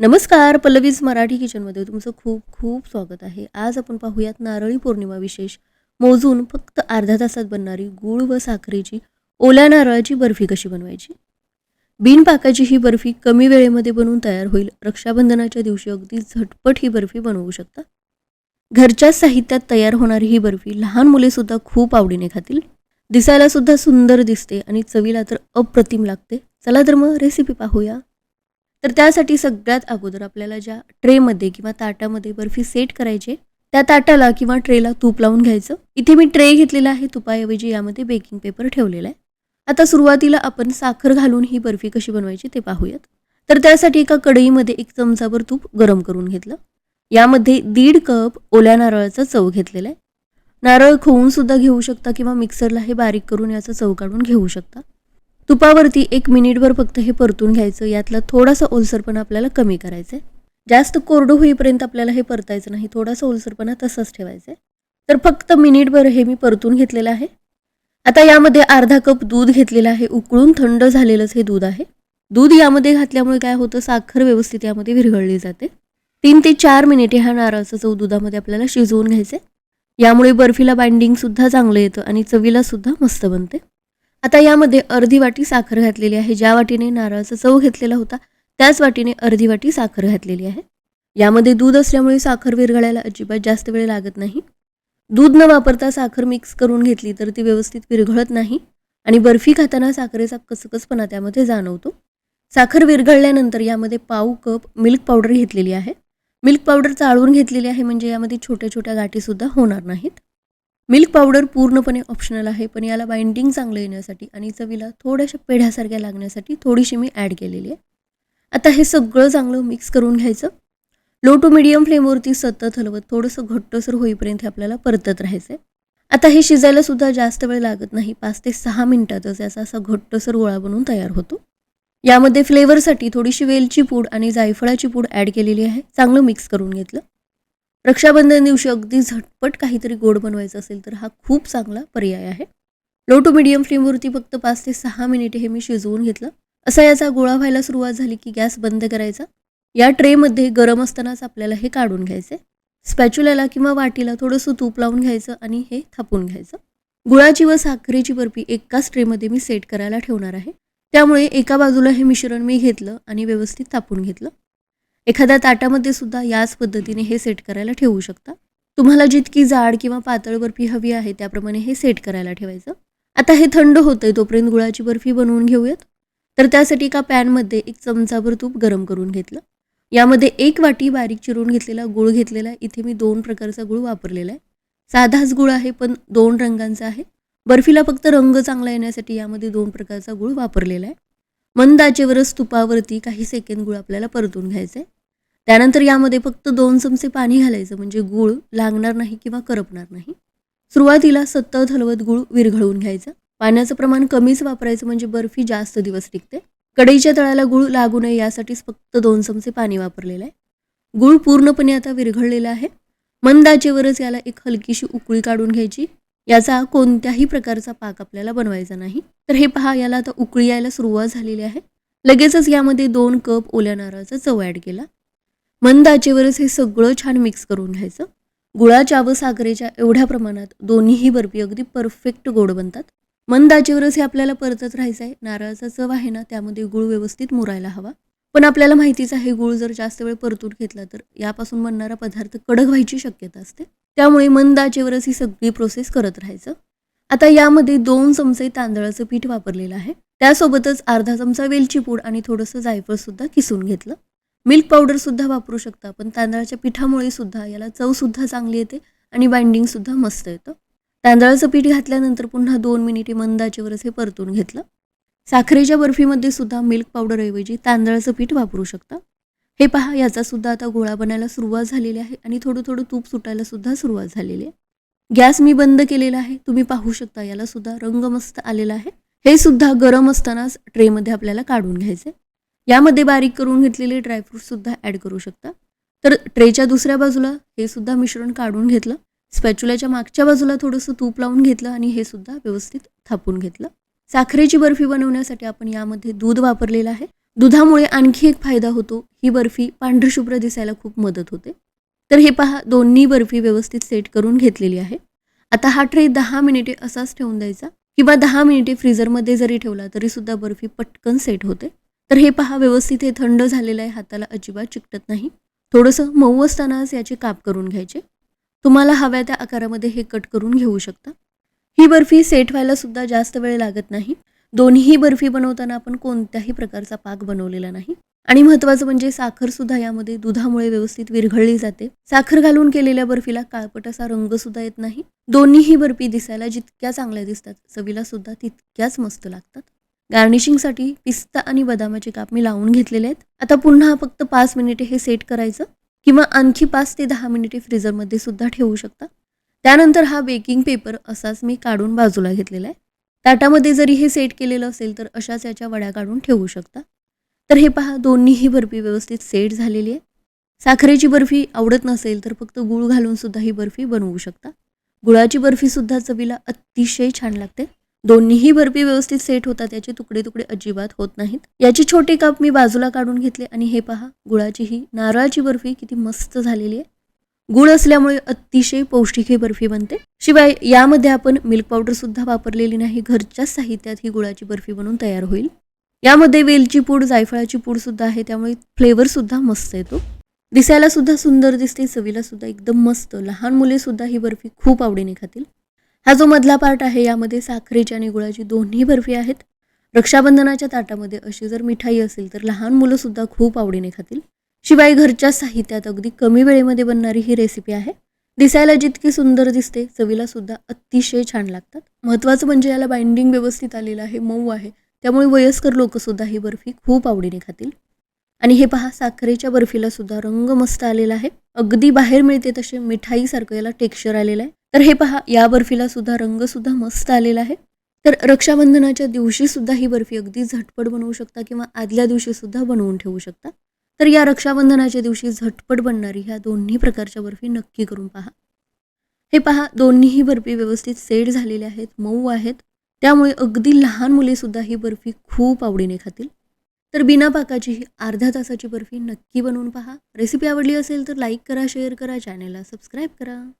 नमस्कार पल्लवीज मराठी किचनमध्ये तुमचं खूप खूप स्वागत आहे. आज आपण पाहूयात नारळी पौर्णिमा विशेष मोजून फक्त अर्ध्या तासात बनणारी गूळ व साखरेची ओल्या नारळाची बर्फी कशी बनवायची? बिनपाकाची ही बर्फी कमी वेळेमध्ये बनवून तयार होईल. रक्षाबंधनाच्या दिवशी अगदी झटपट ही बर्फी बनवू शकता. घरच्याच साहित्यात तयार होणारी ही बर्फी लहान मुलेसुद्धा खूप आवडीने खातील. दिसायला सुद्धा सुंदर दिसते आणि चवीला तर अप्रतिम लागते. चला तर मग रेसिपी पाहूया. तर त्यासाठी सगळ्यात अगोदर आपल्याला ज्या ट्रेमध्ये किंवा ताटामध्ये बर्फी सेट करायची त्या ताटाला किंवा ट्रेला तूप लावून घ्यायचं. इथे मी ट्रे घेतलेला आहे तुपाऐवजी यामध्ये बेकिंग पेपर ठेवलेला आहे. आता सुरुवातीला आपण साखर घालून ही बर्फी कशी बनवायची ते पाहूयात. तर त्यासाठी एका कढईमध्ये एक चमचाभर तूप गरम करून घेतलं. यामध्ये दीड कप ओल्या नारळाचा चव घेतलेला आहे. नारळ खोवून सुद्धा घेऊ शकता किंवा मिक्सरला हे बारीक करून याचा चव काढून घेऊ शकता. तुपावरती एक मिनिटभर फक्त हे परतून घ्यायचं. यातला थोडासा ओलसरपणा आपल्याला कमी करायचं आहे जास्त कोरडं होईपर्यंत आपल्याला हे परतायचं नाही. थोडासा ओलसरपणा तसंच ठेवायचा आहे तर फक्त मिनिटभर हे मी परतून घेतलेलं आहे. आता यामध्ये अर्धा कप दूध घेतलेलं आहे. उकळून थंड झालेलंच हे दूध आहे. दूध यामध्ये घातल्यामुळे काय होतं? साखर व्यवस्थित यामध्ये विरघळली जाते. तीन ते चार मिनिटे हा नारळाचा चव दुधामध्ये आपल्याला शिजवून घ्यायचे यामुळे बर्फीला बाइंडिंगसुद्धा चांगलं येतं आणि चवीला सुद्धा मस्त बनते. आता यामध्ये अर्धी वाटी साखर घातलेली आहे. ज्या वाटीने नारळाचा चव घेतलेला होता त्याच वाटीने अर्धी वाटी साखर घातलेली आहे. यामध्ये दूध असल्यामुळे साखर विरघळायला अजिबात जास्त वेळ लागत नाही. दूध न वापरता साखर मिक्स करून घेतली तर ती व्यवस्थित विरघळत नाही आणि बर्फी खाताना साखरेचा कसकसपणा त्यामध्ये जाणवतो. साखर विरघळल्यानंतर यामध्ये पाव कप मिल्क पावडर घेतलेली आहे. मिल्क पावडर चाळून घेतलेली आहे म्हणजे यामध्ये छोट्या छोट्या गाठीसुद्धा होणार नाहीत. मिल्क पावडर पूर्णपणे ऑप्शनल आहे पण याला बाइंडिंग चांगलं येण्यासाठी आणि चवीला थोड्याशा पेढ्यासारख्या लागण्यासाठी थोडीशी मी ॲड केलेली आहे. आता हे सगळं चांगलं मिक्स करून घ्यायचं. लो टू मिडियम फ्लेमवरती सतत हलवत थोडंसं घट्टसर होईपर्यंत हे आपल्याला परतत राहायचं आहे आता हे शिजायला सुद्धा जास्त वेळ लागत नाही पाच ते सहा मिनिटातच याचा असा घट्टसर गोळा बनवून तयार होतो. यामध्ये फ्लेवरसाठी थोडीशी वेलची पूड आणि जायफळाची पूड ॲड केलेली आहे चांगलं मिक्स करून घेतलं. रक्षाबंधन दिवशी अगदी झटपट काहीतरी गोड बनवायचं असेल तर हा खूप चांगला पर्याय आहे. लो टू मिडियम फ्लेमवरती फक्त पाच ते सहा मिनिटे हे मी शिजवून घेतलं. असा याचा गोळा व्हायला सुरुवात झाली की गॅस बंद करायचा. या ट्रेमध्ये गरम असतानाच आपल्याला हे काढून घ्यायचे. स्पॅच्युल्याला किंवा वाटीला थोडंसं तूप लावून घ्यायचं आणि हे थापून घ्यायचं. गुळाची व साखरेची बर्फी एकाच ट्रेमध्ये मी सेट करायला ठेवणार आहे. त्यामुळे एका बाजूला हे मिश्रण मी घेतलं आणि व्यवस्थित थापून घेतलं. एखाद्या ताटामध्ये सुद्धा याच पद्धतीने हे सेट करायला ठेवू शकता. तुम्हाला जितकी जाड किंवा पातळ बर्फी हवी आहे त्याप्रमाणे हे सेट करायला ठेवायचं. आता हे थंड होतंय तोपर्यंत गुळाची बर्फी बनवून घेऊयात. तर त्यासाठी एका पॅनमध्ये एक चमचाभर तूप गरम करून घेतलं. यामध्ये एक वाटी बारीक चिरून घेतलेला गुळ घेतलेला आहे. इथे मी दोन प्रकारचा गुळ वापरलेला आहे. साधाच गुळ आहे पण दोन रंगांचा आहे. बर्फीला फक्त रंग चांगला येण्यासाठी यामध्ये दोन प्रकारचा गुळ वापरलेला आहे. मंद आचेवरच तुपावरती काही सेकंद गुळ आपल्याला परतून घ्यायचं. आहे त्यानंतर यामध्ये फक्त दोन चमचे पाणी घालायचं म्हणजे गूळ लागणार नाही किंवा करपणार नाही. सुरुवातीला सतत हलवत गूळ विरघळवून घ्यायचा. पाण्याचं प्रमाण कमीच वापरायचं म्हणजे बर्फी जास्त दिवस टिकते. कढईच्या तळाला गूळ लागू नये यासाठीच फक्त दोन चमचे पाणी वापरलेलं आहे. गूळ पूर्णपणे आता विरघळलेला आहे. मंद आचेवरच याला एक हलकीशी उकळी काढून घ्यायची. याचा कोणत्याही प्रकारचा पाक आपल्याला बनवायचा नाही. तर हे पहा याला आता उकळी यायला सुरुवात झालेली आहे. लगेचच यामध्ये दोन कप ओल्या नारळाचा चव ॲड केला. मंद आचेवरच हे सगळं छान मिक्स करून घ्यायचं. गुळाच्या व साखरेच्या एवढ्या प्रमाणात दोन्हीही बर्फी अगदी परफेक्ट गोड बनतात. मंद आचेवरच हे आपल्याला परतत राहायचं आहे नारळाचा चव आहे ना त्यामध्ये गुळ व्यवस्थित मुरायला हवा. पण आपल्याला माहितीच आहे गूळ जर जास्त वेळ परतून घेतला तर यापासून बनणारा पदार्थ कडक व्हायची शक्यता असते. त्यामुळे मंद आचेवरच ही सगळी प्रोसेस करत राहायचं. आता यामध्ये दोन चमचे तांदळाचं पीठ वापरलेलं आहे. त्यासोबतच अर्धा चमचा वेलची पूड आणि थोडंसं जायफळ सुद्धा किसून घेतलं. मिल्क पावडर सुद्धा वापरू शकता पण तांदळाच्या पिठामुळे सुद्धा याला चव सुद्धा चांगली येते आणि बाइंडिंग सुद्धा मस्त येतं. तांदळाचं पीठ घातल्यानंतर पुन्हा दोन मिनिटे मंदाचेवरच हे परतून घेतलं. साखरेच्या बर्फीमध्ये सुद्धा मिल्क पावडरऐवजी तांदळाचं पीठ वापरू शकता. हे पहा याचा सुद्धा आता गोळा बनायला सुरुवात झालेली आहे आणि थोडं थोडं तूप सुटायला सुद्धा सुरुवात झालेली आहे. गॅस मी बंद केलेला आहे. तुम्ही पाहू शकता याला सुद्धा रंग मस्त आलेला आहे. हे सुद्धा गरम असतानाच ट्रेमध्ये आपल्याला काढून घ्यायचे. यामध्ये बारीक करून घेतलेले ड्रायफ्रूट सुद्धा ॲड करू शकता. तर ट्रेच्या दुसऱ्या बाजूला हे सुद्धा मिश्रण काढून घेतलं. स्पॅच्युलाच्या मागच्या बाजूला थोडंसं तूप लावून घेतलं आणि हे सुद्धा व्यवस्थित थापून घेतलं. साखरेची बर्फी बनवण्यासाठी आपण यामध्ये दूध वापरलेलं आहे. दुधामुळे आणखी एक फायदा होतो ही बर्फी पांढरशुभ्र दिसायला खूप मदत होते. तर हे पहा दोन्ही बर्फी व्यवस्थित सेट करून घेतलेली आहे. आता हा ट्रे दहा मिनिटे असाच ठेवून द्यायचा किंवा दहा मिनिटे फ्रीझरमध्ये जरी ठेवला तरी सुद्धा बर्फी पटकन सेट होते. तर हे पहा व्यवस्थित हे थंड झालेलं आहे हाताला अजिबात चिकटत नाही. थोडंसं मऊ असतानाच याचे काप करून घ्यायचे. तुम्हाला हव्या त्या आकारामध्ये हे कट करून घेऊ शकता. ही बर्फी सेट व्हायला सुद्धा जास्त वेळ लागत नाही. दोन्ही बर्फी बनवताना आपण कोणत्याही प्रकारचा पाक बनवलेला नाही. आणि महत्त्वाचं म्हणजे साखर सुद्धा यामध्ये दुधामुळे व्यवस्थित विरघळली जाते. साखर घालून केलेल्या बर्फीला काळपट असा रंग सुद्धा येत नाही. दोन्हीही बर्फी दिसायला जितक्या चांगल्या दिसतात चवीला सुद्धा तितक्याच मस्त लागतात. गार्निशिंगसाठी पिस्ता आणि बदामाचे काप मी लावून घेतलेले आहेत. आता पुन्हा फक्त पाच मिनिटे हे सेट करायचं किंवा आणखी पाच ते दहा मिनिटे फ्रीजरमध्ये सुद्धा ठेवू शकता. त्यानंतर हा बेकिंग पेपर असाच मी काढून बाजूला घेतलेला आहे. ताटामध्ये जरी हे सेट केलेलं असेल तर अशाच याच्या वड्या काढून ठेवू शकता. तर हे पहा दोन्हीही बर्फी व्यवस्थित सेट झालेली आहे. साखरेची बर्फी आवडत नसेल तर फक्त गूळ घालून सुद्धा ही बर्फी बनवू शकता. गुळाची बर्फी सुद्धा चवीला अतिशय छान लागते. दोन्हीही बर्फी व्यवस्थित सेट होतात याचे तुकडे तुकडे अजिबात होत नाहीत. याची छोटी कप मी बाजूला काढून घेतले आणि हे पहा गुळाची ही नारळाची बर्फी किती मस्त झालेली आहे. गुळ असल्यामुळे अतिशय पौष्टिक ही बर्फी बनते. शिवाय यामध्ये आपण मिल्क पावडर सुद्धा वापरलेली नाही. घरच्याच साहित्यात ही गुळाची बर्फी बनवून तयार होईल. यामध्ये वेलची पूड जायफळाची पूड सुद्धा आहे. त्यामुळे फ्लेवर सुद्धा मस्त येतो. दिसायला सुद्धा सुंदर दिसते. चवीला सुद्धा एकदम मस्त. लहान मुले सुद्धा ही बर्फी खूप आवडीने खातील. हा जो मधला पार्ट आहे यामध्ये साखरेची आणि गुळाची दोन्ही बर्फी आहेत. रक्षाबंधनाच्या ताटामध्ये अशी जर मिठाई असेल तर लहान मुलं सुद्धा खूप आवडीने खातील. शिवाय घरच्या साहित्यात अगदी कमी वेळेमध्ये बनणारी ही रेसिपी आहे. दिसायला जितकी सुंदर दिसते चवीला सुद्धा अतिशय छान लागतात. महत्त्वाचं म्हणजे याला बाइंडिंग व्यवस्थित आलेलं आहे मऊ आहे. त्यामुळे वयस्कर लोकसुद्धा ही बर्फी खूप आवडीने खातील. आणि हे पहा साखरेच्या बर्फीला सुद्धा रंग मस्त आलेला आहे. अगदी बाहेर मिळते तसे मिठाईसारखं याला टेक्स्चर आलेलं आहे. तर हे पहा या बर्फीला सुद्धा रंग सुद्धा मस्त आलेला आहे. तर रक्षाबंधनाच्या दिवशी सुद्धा ही बर्फी अगदी झटपट बनवू शकता किंवा आदल्या दिवशी सुद्धा बनवून ठेवू शकता. तर या रक्षाबंधनाच्या दिवशी झटपट बनणारी ह्या दोन्ही प्रकारच्या बर्फी नक्की करून पहा. हे पहा दोन्हीही बर्फी व्यवस्थित सेट झालेल्या आहेत मऊ आहेत. त्यामुळे अगदी लहान मुलेसुद्धा ही बर्फी खूप आवडीने खातील. तर बिना पाकाची ही अर्ध्या तासाची बर्फी नक्की बनवून पहा. रेसिपी आवडली असेल तर लाईक करा शेअर करा चॅनलला सबस्क्राईब करा.